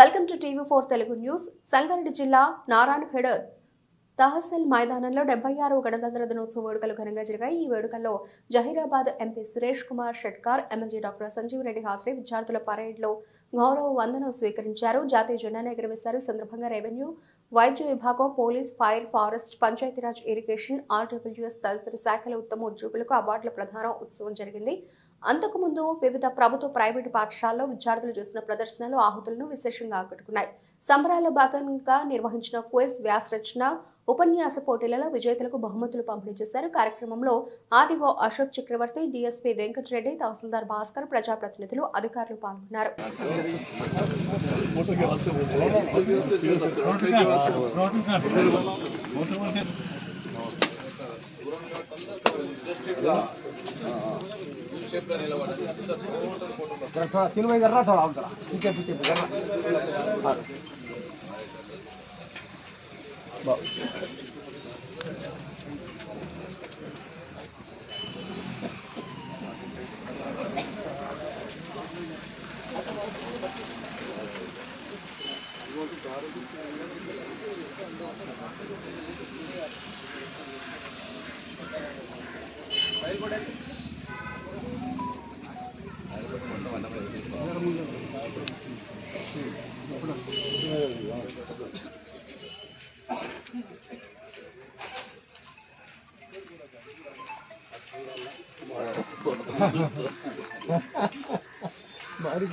Welcome to TV four Telugu news. Sangareddy జిల్లా నారాయణఖేడ్ తహసీల్ మైదానంలో డెబ్బై ఆరు గణతంత్ర దినోత్సవ వేడుకలు ఘనంగా జరిగాయి. ఈ వేడుకల్లో Zaheerabad MP Suresh Kumar Shetkar MLA doctor Sanjeev Reddy హాజరై విద్యార్థుల పరేడ్లో గౌరవ వందనం స్వీకరించారు. జాతీయ జెండాను ఎగురవేశారు సందర్భంగా రెవెన్యూ వైద్య విభాగం police fire forest Panchayati Raj irrigation RWS తదితర శాఖల ఉత్తమ ఉద్యోగులకు అవార్డుల ప్రధాన ఉత్సవం జరిగింది. అంతకుముందు వివిధ ప్రభుత్వ ప్రైవేటు పాఠశాలలో విద్యార్థులు చేసిన ప్రదర్శనలు ఆహుతులను విశేషంగా ఆకట్టుకున్నాయి. సంబరాల్లో భాగంగా నిర్వహించిన క్వెజ్ వ్యాస రచన ఉపన్యాస పోటీలలో విజేతలకు బహుమతులు పంపిణీ చేశారు. కార్యక్రమంలో ఆర్డీఓ అశోక్ చక్రవర్తి డీఎస్పీ వెంకటరెడ్డి తహసీల్దార్ భాస్కర్ ప్రజాప్రతినిధులు అధికారులు పాల్గొన్నారు. थोड़ा तीन भाई कर रहा थोड़ा उधर पीछे पीछे कर रहा हाँ। बस।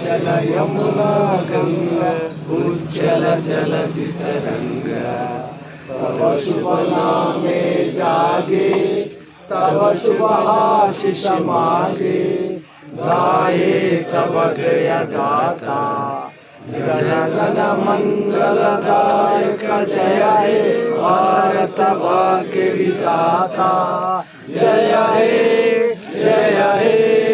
हिमाचल यमुना गंगा उज्जल जल सितरंग तव शुभ नामे जागे, तव शुभ आशीष मागे। गाये तव गय गाता जनगण मंगलदायक जय हे भारत भाग्य जय जय हे जय हे।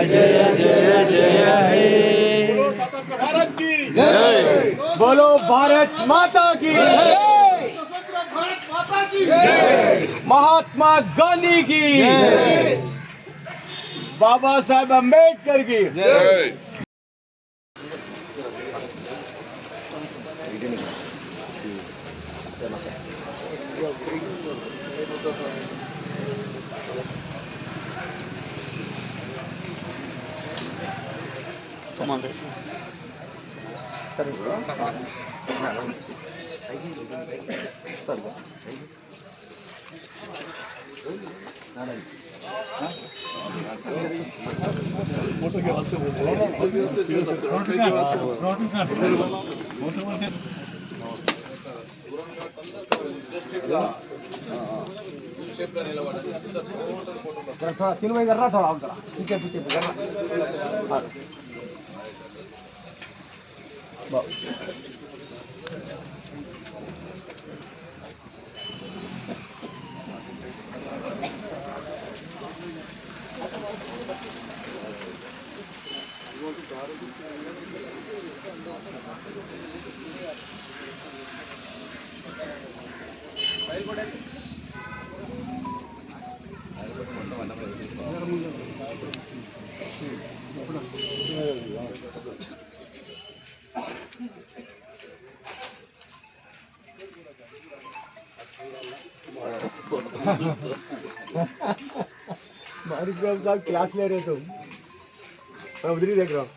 जय जय जय हे जय हे बोलो भारत माता की महात्मा गांधी की बाबा साहेब अंबेडकर की जरा थोड़ा तीन भाई कर रहा थोड़ा उधर पीछे पीछे कर रहा साहब क्लास ले रहे तुम। मैं उधर ही देख रहा हूँ।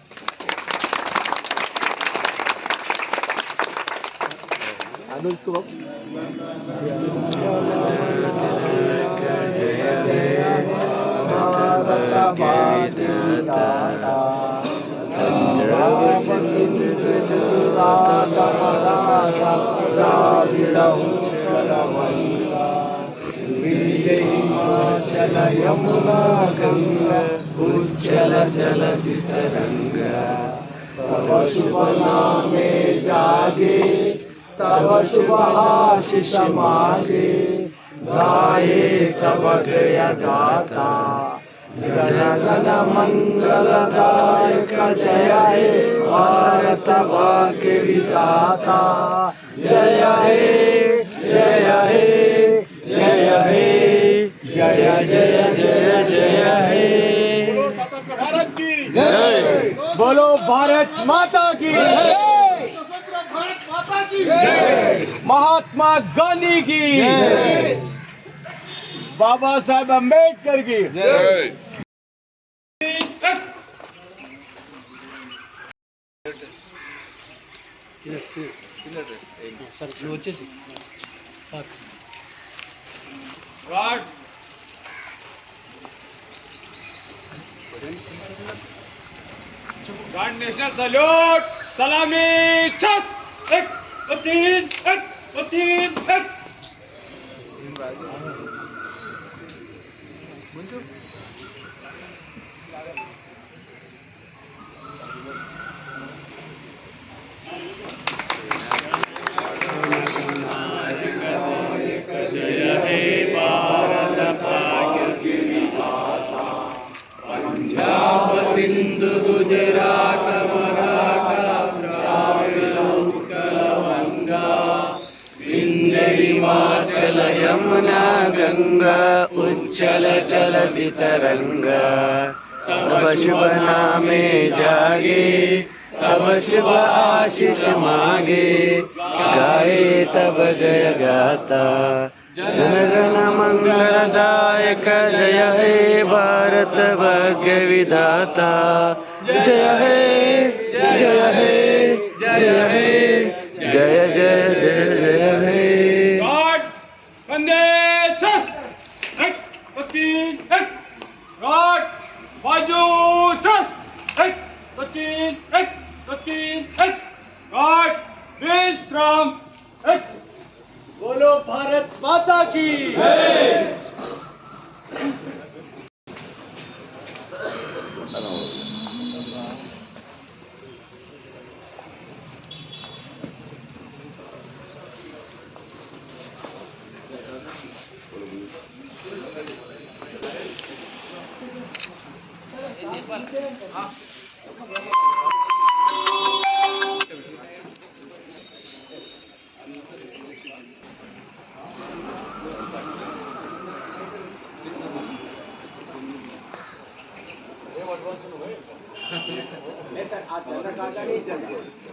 आनंद इसको बाप। हिमाचल यमुना गंगा उज्जल जल सितरंग तब शुभ नामे जागे तब शुभ आशीष मागे। गय गाता जनगण मंगलदायक जय हे भारत भाग्य विदाता जय हे जय हे जय हे जय जय जय जय हे। भारत की जय बोलो भारत माता की स्वतंत्र भारत माता की महात्मा गांधी की बाबा साहेब अंबेडकर की। गार्ड नेशनल सल्यूट सलामी छस एक तीन एक तीन एक। चल सितरंग। तब शुभ नामे जागे तब शुभ आशीष मागे। गाए तब गय गाता। जनगण मंगलदायक जय हे भारत भाग्य विधाता। जय हे जय हे जय हे, जय जय जय जय हे गार्ड वंदे छस एक दो तीन एक गार्ड बाजू छस एक दो तीन एक दो तीन एक गार्ड विश्राम बोलो भारत माता की। かんじゃねえじゃん。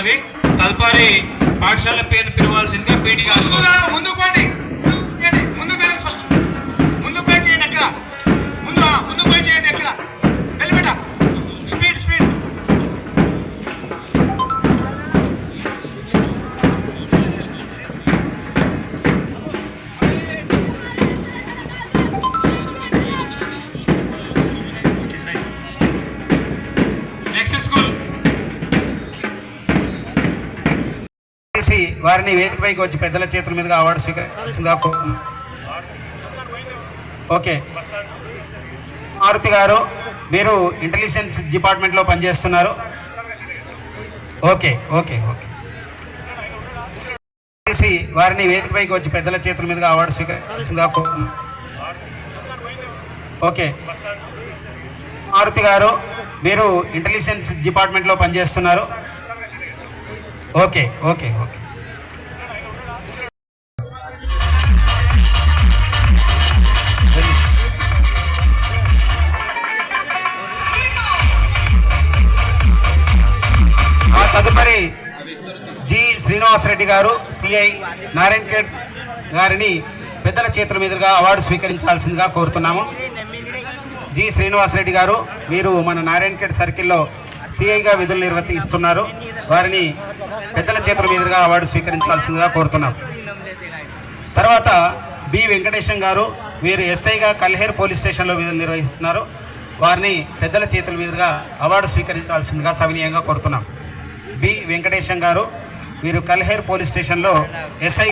más bien వారిని వేదికపైకి వచ్చి పెద్దల చేతుల మీదుగా అవార్డు స్వీకరించిందిగా ఓకే. మారుతి గారు మీరు ఇంటెలిజెన్స్ డిపార్ట్మెంట్లో పనిచేస్తున్నారు. Okay okay okay. వారిని వేదికపైకి వచ్చి పెద్దల చేతుల మీదుగా అవార్డు స్వీకరించిందిగా ఓకే. మారుతి గారు మీరు ఇంటెలిజెన్స్ డిపార్ట్మెంట్లో పనిచేస్తున్నారు. Okay okay okay. తదుపరి జి శ్రీనివాసరెడ్డి గారు సిఐ నారాయణ ఖేడ్ గారిని పెద్దల చేతుల మీదుగా అవార్డు స్వీకరించాల్సిందిగా కోరుతున్నాము. జి శ్రీనివాసరెడ్డి గారు మీరు మన నారాయణ ఖేడ్ సర్కిల్లో సిఐగా విధులు నిర్వర్తిస్తున్నారు. వారిని పెద్దల చేతుల మీదుగా అవార్డు స్వీకరించాల్సిందిగా కోరుతున్నాం. తర్వాత బి వెంకటేశం గారు వీరు ఎస్ఐగా కల్హేర్ పోలీస్ స్టేషన్లో విధులు నిర్వహిస్తున్నారు. వారిని పెద్దల చేతుల మీదుగా అవార్డు స్వీకరించాల్సిందిగా సవినీయంగా కోరుతున్నాం. బి వెంకటేశం గారు. వీరు కల్హేర్ పోలీస్ స్టేషన్లో ఎస్ఐ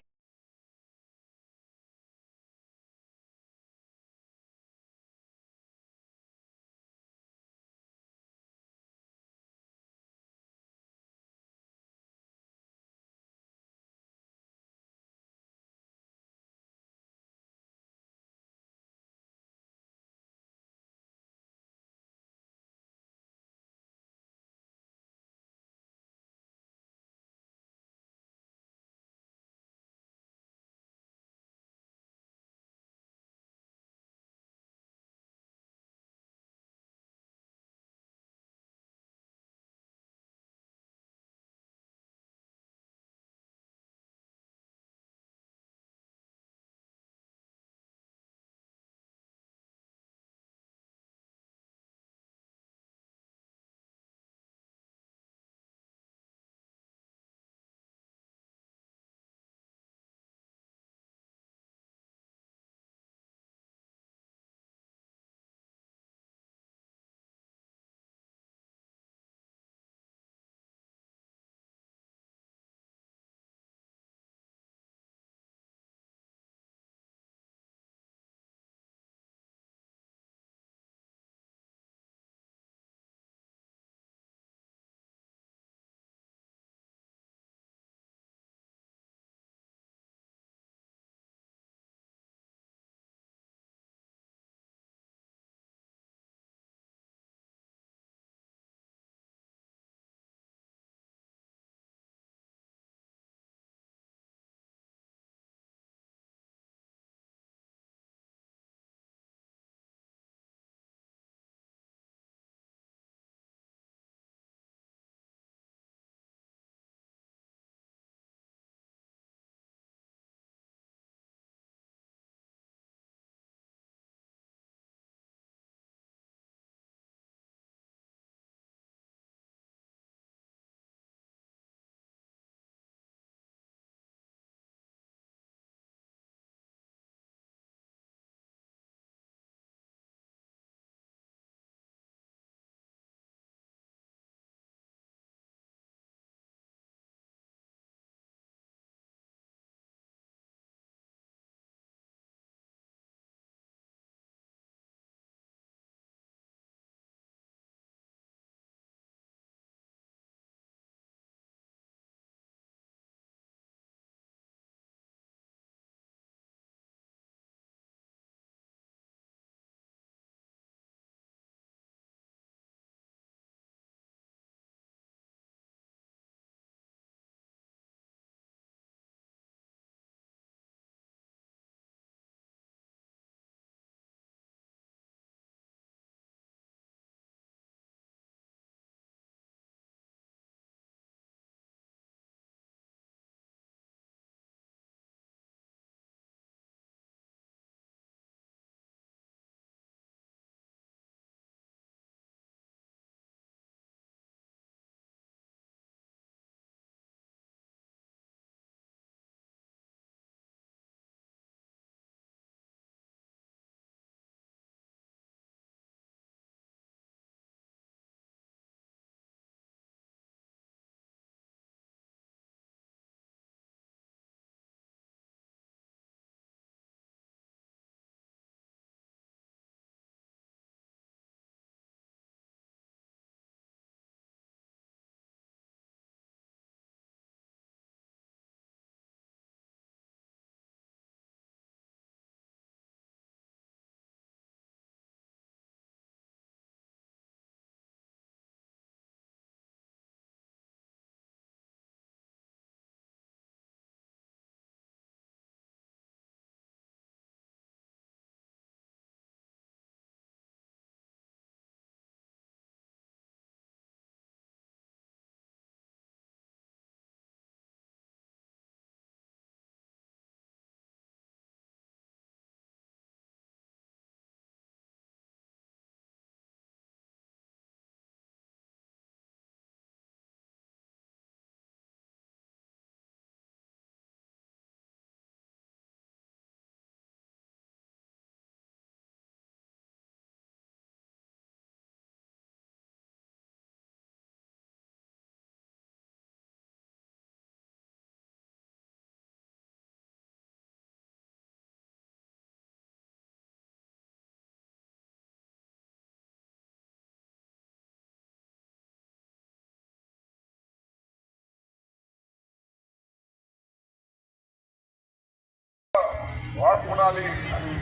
వాడుకోవాలి అని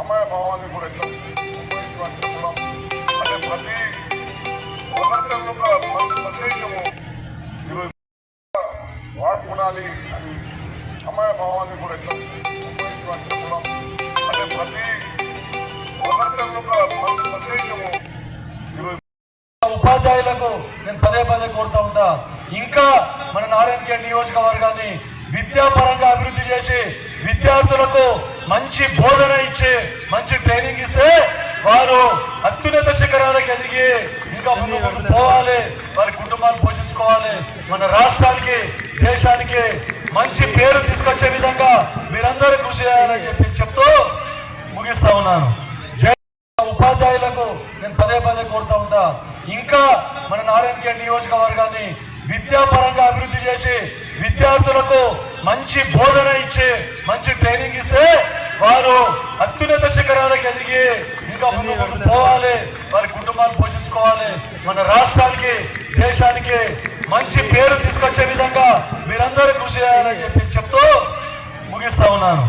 అమ్మాయి భావాన్ని కూడా ఎట్లా అంటే ప్రతి ప్రదర్శనలో ఒక సందేశము ఈరోజు వాడుకోవాలి అని అమ్మాయి భావాన్ని కూడా ఎట్లా అంటే ప్రతి ప్రదర్శనలో సందేశము ఈరోజు ఉపాధ్యాయులకు నేను పదే పదే కోరుతా ఉంటా. ఇంకా మన నారాయణఖేడ్ నియోజకవర్గాన్ని విద్యాపరంగా అభివృద్ధి చేసి విద్యార్థులకు మంచి బోధన ఇచ్చి మంచి ట్రైనింగ్ ఇస్తే వారు అత్యున్నత శిఖరాలకు ఎదిగి ఇంకా ముందు ముందు పోవాలి. వారి కుటుంబాలు పోషించుకోవాలి. మన రాష్ట్రానికి దేశానికి మంచి పేరు తీసుకొచ్చే విధంగా మీరందరూ కృషి చేయాలని చెప్పి చెప్తూ ముగిస్తా ఉన్నాను. జై ఉపాధ్యాయులకు నేను పదే పదే కోరుతా ఉంటా. ఇంకా మన నారాయణఖేడ్ నియోజకవర్గాన్ని విద్యాపరంగా అభివృద్ధి చేసి విద్యార్థులకు మంచి బోధన ఇచ్చి మంచి ట్రైనింగ్ ఇస్తే వారు అత్యున్నత శిఖరాలకు ఎదిగి ఇంకా ముందు ముందు పోవాలి. వారి కుటుంబాలు పోషించుకోవాలి. మన రాష్ట్రానికి దేశానికి మంచి పేరు తీసుకొచ్చే విధంగా మీరందరూ కృషి చేయాలని చెప్పి చెప్తూ ముగిస్తా ఉన్నాను.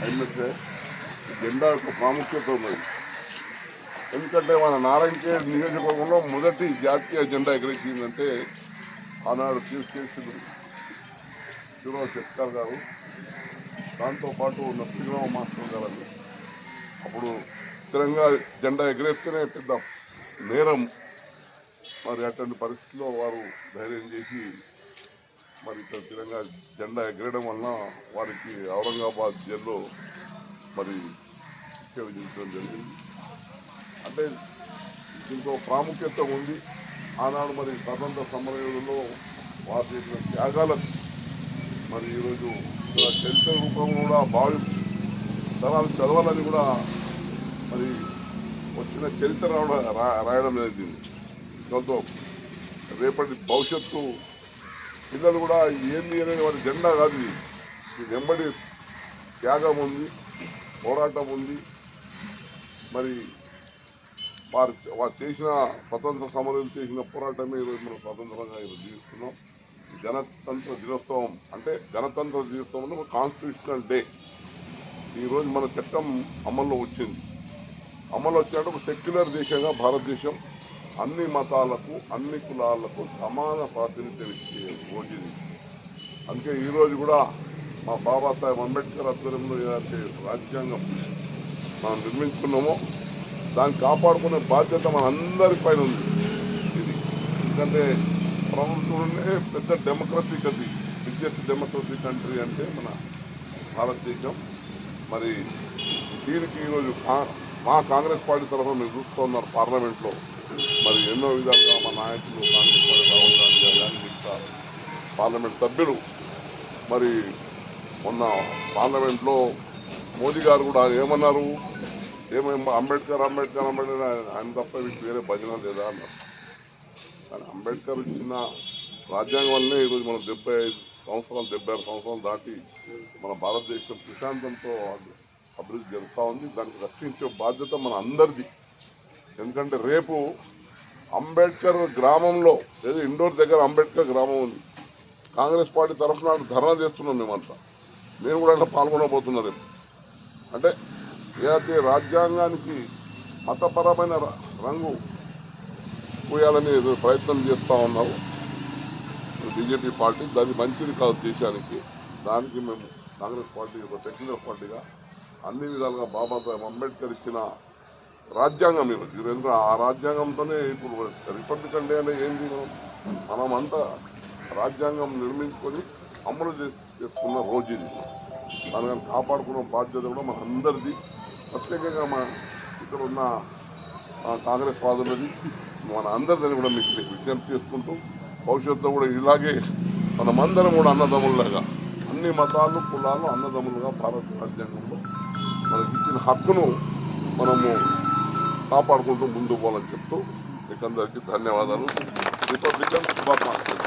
ఏంటంటే జెండా యొక్క ప్రాముఖ్యత ఉన్నది. ఎందుకంటే మన నారాయణ నియోజకవర్గంలో మొదటి జాతీయ జెండా ఎగరేసిందంటే ఆనాడు చీఫ్ చేసిన శివరావు శక్కర్ గారు దాంతోపాటు ఉన్న శ్రీరావు మాస్టర్ గారు అప్పుడు స్థిరంగా జెండా ఎగరేస్తేనే పెద్ద నేరం మరి అటువంటి పరిస్థితిలో వారు ధైర్యం చేసి మరి ఇక్కడ తిరంగా జెండా ఎగరడం వలన వారికి ఔరంగాబాద్ జైల్లో మరి శిక్ష విధించడం జరిగింది. అంటే దీంతో ప్రాముఖ్యత ఉంది. ఆనాడు మరి స్వతంత్ర సమరయోధుల్లో వారు చేసిన త్యాగాలకు మరి ఈరోజు చరిత్ర రూపంలో కూడా భావి తరాలు చదవాలని కూడా మరి వచ్చిన చరిత్ర రావడం రాయడం జరిగింది. దాంతో రేపటి భవిష్యత్తు పిల్లలు కూడా ఏంది అనేది వారి జెండా కాదు ఇది. వెంబడి త్యాగం ఉంది పోరాటం ఉంది. మరి వారు వారు చేసిన స్వతంత్ర సమరం చేసిన పోరాటమే ఈరోజు మనం స్వతంత్రంగా ఈరోజు జీవిస్తున్నాం. గణతంత్ర దినోత్సవం అంటే గణతంత్ర దినోత్సవం కాన్స్టిట్యూషనల్ డే ఈరోజు మన చట్టం అమల్లో వచ్చింది. అమలు వచ్చినట్టు ఒక సెక్యులర్ దేశంగా భారతదేశం అన్ని మతాలకు అన్ని కులాలకు సమాన ప్రాతినిధ్యం ఇచ్చే రోజు ఇది అందుకే ఈరోజు కూడా మా బాబాసాహెబ్ అంబేద్కర్ ఆధ్వర్యంలో ఏదైతే రాజ్యాంగం మనం నిర్మించుకున్నామో దాన్ని కాపాడుకునే బాధ్యత మన అందరి పైన ఉంది. ఇది ఎందుకంటే ప్రభుత్వంలోనే పెద్ద డెమోక్రసీ అది బిగ్గెస్ట్ డెమోక్రసీ కంట్రీ అంటే మన భారతదేశం. మరి దీనికి ఈరోజు మా కాంగ్రెస్ పార్టీ తరఫున మీరు చూస్తున్నారు పార్లమెంట్లో. మరి ఎన్నో విధాలుగా మా నాయకులు కాంగ్రెస్ పార్టీ రాహుల్ గాంధీ గారు కానీ మిగతా పార్లమెంట్ సభ్యులు. మరి మొన్న పార్లమెంట్లో మోదీ గారు కూడా ఏమన్నారు? ఏమేమో అంబేద్కర్ అంబేద్కర్ అంబేద్కర్ ఆయన- ఆయన తప్ప వీటికి వేరే భజన లేదా అన్నారు. కానీ అంబేద్కర్ ఇచ్చిన రాజ్యాంగం వల్లనే ఈరోజు మనం డెబ్బై ఐదు సంవత్సరాలు డెబ్బై ఆరు సంవత్సరాలు దాటి మన భారతదేశం ప్రశాంతంతో అభివృద్ధి జరుగుతూ ఉంది. దానికి రక్షించే బాధ్యత మన అందరిది. ఎందుకంటే రేపు అంబేద్కర్ గ్రామంలో ఏదో ఇండోర్ దగ్గర అంబేద్కర్ గ్రామం ఉంది. కాంగ్రెస్ పార్టీ తరఫున ధర్నా చేస్తున్నాం మేమంతా. నేను కూడా అట్లా పాల్గొనబోతున్నారు అంటే ఏదైతే రాజ్యాంగానికి మతపరమైన ర- రంగు పోయాలని ఏదో ప్రయత్నం చేస్తూ ఉన్నారు బీజేపీ పార్టీ. దాన్ని మంచిది కాదు దేశానికి. దానికి మేము కాంగ్రెస్ పార్టీ ఒక టెక్నికల్ పార్టీగా అన్ని విధాలుగా బాబాసాహెబ్ అంబేద్కర్ ఇచ్చిన రాజ్యాంగం ఇది. ఇది ఆ రాజ్యాంగంతోనే ఇప్పుడు రిపబ్లికన్ డే అనేది ఏంది? మనమంతా రాజ్యాంగం నిర్మించుకొని అమలు చేసుకున్న రోజు ఇది. దానికని కాపాడుకున్న బాధ్యత కూడా మన అందరిది. ప్రత్యేకంగా మన ఇక్కడ ఉన్న కాంగ్రెస్ వాదులది. మన అందరిదని కూడా మీకు విజ్ఞప్తి చేసుకుంటూ భవిష్యత్తులో కూడా ఇలాగే మనమందరం కూడా అన్నదమ్ముల్లాగా అన్ని మతాలు కులాలు అన్నదమ్ములుగా భారత రాజ్యాంగంలో మనకి ఇచ్చిన హక్కును మనము కాపాడుకుంటూ ముందు పోవాలని చెప్తూ మీకందరికీ ధన్యవాదాలు. రిపబ్లికన్ శుభాకాంక్షలు.